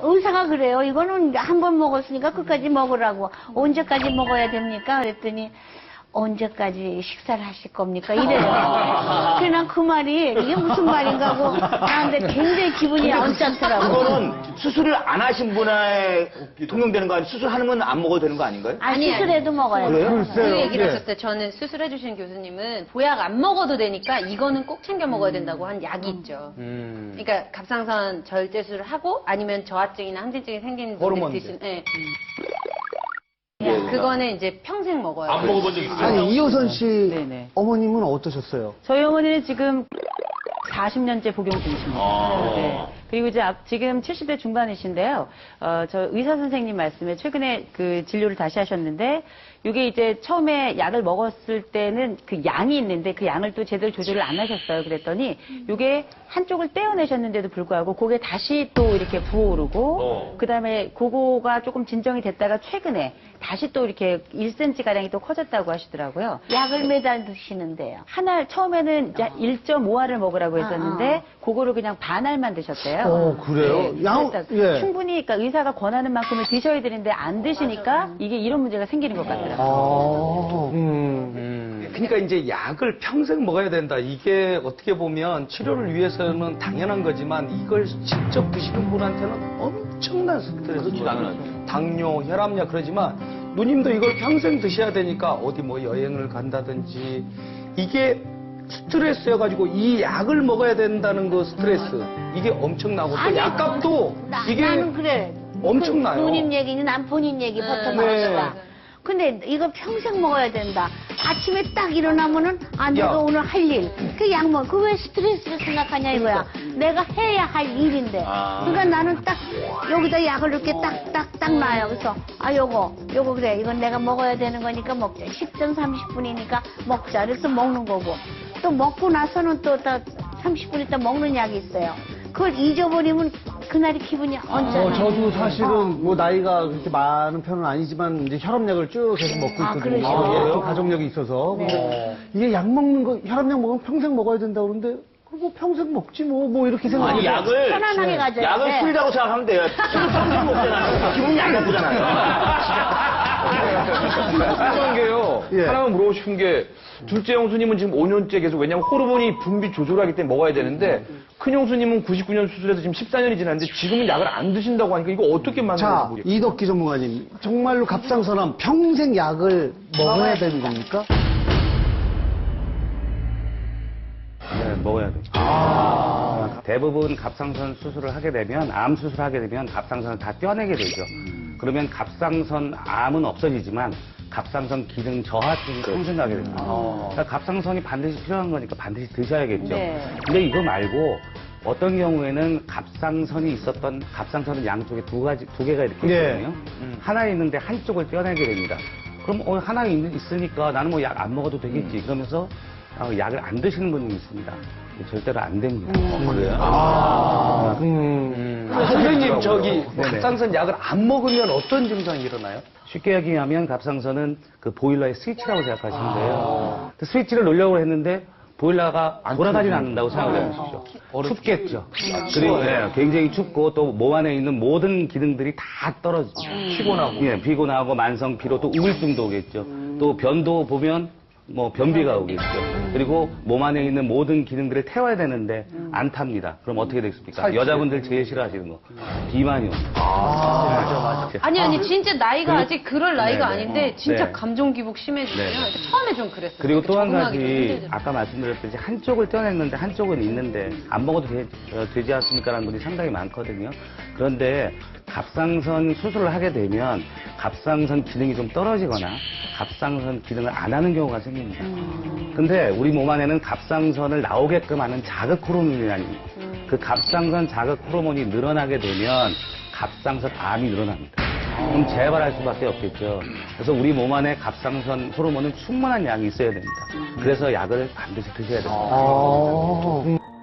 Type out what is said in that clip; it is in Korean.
평 의사가 그래요. 이거는 한 번 먹었으니까 끝까지 먹으라고. 언제까지 먹어야 됩니까? 그랬더니 언제까지 식사를 하실 겁니까? 이래요. 그래 난 그 말이 이게 무슨 말인가 하고 나한테 굉장히 기분이 언짢더라고. 그거는 수술을 안 하신 분에 통용되는 거 아니에요? 수술하면 안 먹어도 되는 거 아닌가요? 아, 아니, 수술해도 먹어야 돼. 그래요? 그 얘기를 예. 하셨어요. 저는 수술해주신 교수님은 보약 안 먹어도 되니까 이거는 꼭 챙겨 먹어야 된다고 한 약이 있죠. 음. 그러니까 갑상선 절제술을 하고 아니면 저하증이나 항진증이 생기는 분들이 호르몬제. 드신, 예. 그거는 이제 평생 먹어야 안 돼요. 먹어본 적 있어요? 아니 이효선 씨 네네. 어머님은 어떠셨어요? 저희 어머니는 지금 40년째 복용 중이십니다. 아. 네. 그리고 이제 앞- 지금 70대 중반이신데요. 어, 저 의사 선생님 말씀에 최근에 그 진료를 다시 하셨는데 이게 이제 처음에 약을 먹었을 때는 그 양이 있는데 그 양을 또 제대로 조절을 안 하셨어요. 그랬더니 이게 한쪽을 떼어내셨는데도 불구하고 그게 다시 또 이렇게 부어오르고 어. 그다음에 그거가 조금 진정이 됐다가 최근에 다시 또 이렇게 1cm 가량이 또 커졌다고 하시더라고요. 약을 매달 드시는데요. 하나 처음에는 이제 1.5알을 먹으라고 했었는데 아, 그거를 그냥 반알만 드셨대요. 어, 그래요? 네, 양- 그랬다. 예. 충분히 그러니까 의사가 권하는 만큼을 드셔야 되는데 안 드시니까 이게 이런 문제가 생기는 것 같더라고요. 아, 음. 그러니까 이제 약을 평생 먹어야 된다. 이게 어떻게 보면 치료를 위해서는 당연한 거지만 이걸 직접 드시는 분한테는 엄청난 스트레스죠. 당연하죠. 당뇨, 혈압약 그러지만 누님도 이걸 평생 드셔야 되니까 어디 뭐 여행을 간다든지 이게 스트레스여가지고 이 약을 먹어야 된다는 그 스트레스 이게 엄청나고 또 아니, 약값도 나, 이게 나는 그래. 엄청나요. 그 누님 얘기니 난 본인 얘기 버터 네. 말하니까. 근데 이거 평생 먹어야 된다. 아침에 딱 일어나면은 아 내가 야. 오늘 할 일. 그 약 먹. 그왜 스트레스를 생각하냐 이거야. 내가 해야 할 일인데. 아. 그러니까 나는 딱 여기다 약을 이렇게 딱딱딱 놔요. 그래서 아 요거 요거 그래. 이건 내가 먹어야 되는 거니까 먹자. 10분 30분이니까 먹자. 그래서 먹는 거고. 또 먹고 나서는 또딱 30분 있다 먹는 약이 있어요. 그걸 잊어버리면 그날이 기분이 언짢아. 어, 저도 사실은 뭐 나이가 그렇게 많은 편은 아니지만 이제 혈압약을 쭉 계속 먹고 아, 있거든요. 그러시구나. 예, 또 가족력이 있어서. 근데 이게 약 먹는 거, 혈압약 먹으면 평생 먹어야 된다 그러는데 그럼 뭐 평생 먹지 뭐, 뭐 이렇게 생각하는데. 약을. 편안하게 가져야 약을 돼. 술이라고 생각하면 돼요. 술을 먹잖아요. 기분이 안 나쁘잖아요. 궁금한 게요. 예. 하나만 물어보고 싶은 게 둘째 형수님은 지금 5년째 계속 왜냐면 호르몬이 분비 조절하기 때문에 먹어야 되는데 큰 형수님은 99년 수술해서 지금 14년이 지났는데 지금은 약을 안 드신다고 하니까 이거 어떻게 만나는지 자, 모르겠어요. 이덕기 전문가님. 정말로 갑상선암 평생 약을 먹어야 되는 겁니까? 네, 먹어야 돼요. 아. 대부분 갑상선 수술을 하게 되면, 암 수술을 하게 되면 갑상선을 다 떼어내게 되죠. 그러면 갑상선 암은 없어지지만, 갑상선 기능 저하증이 평생 가게 됩니다. 그러니까 갑상선이 반드시 필요한 거니까 반드시 드셔야겠죠. 네. 근데 이거 말고, 어떤 경우에는 갑상선이 있었던 갑상선은 양쪽에 두 가지 두 개가 이렇게 네. 있거든요. 하나 있는데 한쪽을 떼어내게 됩니다. 그럼 어, 하나 있, 있으니까 나는 뭐 약 안 먹어도 되겠지. 그러면서 어, 약을 안 드시는 분이 있습니다. 절대로 안 됩니다. 아, 선생님 저기 네네. 갑상선 약을 안 먹으면 어떤 증상이 일어나요? 쉽게 얘기하면 갑상선은 그 보일러의 스위치라고 생각하시면 돼요. 그 스위치를 놓으려고 했는데 보일러가 돌아가지는 않는다고 생각을 해보십시오. 춥겠죠. 그리고 네, 굉장히 춥고 또 몸 안에 있는 모든 기능들이 다 떨어지죠. 피곤하고. 예, 피곤하고 만성 피로 또 우울증도 오겠죠. 또 변도 보면 뭐 변비가 오겠죠. 그리고 몸 안에 있는 모든 기능들을 태워야 되는데 안 탑니다. 그럼 어떻게 되겠습니까? 여자분들 제일 싫어하시는 거 비만이요. 아니, 아니, 진짜 나이가 그리고- 아직 그럴 나이가 네 네. 아닌데, 진짜 네. 감정 기복 심해지면, 네네. 처음에 좀 그랬어요. 그리고 또 한 적응하기 좀 가지 힘들더라고요. 아까 말씀드렸듯이 한쪽을 떼어냈는데 한쪽은 있는데 안 먹어도 되, 지 않습니까라는 분이 상당히 많거든요. 그런데 갑상선 수술을 하게 되면 갑상선 기능이 좀 떨어지거나 갑상선 기능을 안 하는 경우가 생깁니다. 근데 우리 몸 안에는 갑상선을 나오게끔 하는 자극 호르몬이라는 그 갑상선 자극 호르몬이 늘어나게 되면 갑상선 암이 늘어납니다. 그럼 재발할 수밖에 없겠죠. 그래서 우리 몸 안에 갑상선 호르몬은 충분한 양이 있어야 됩니다. 그래서 약을 반드시 드셔야 됩니다. 아.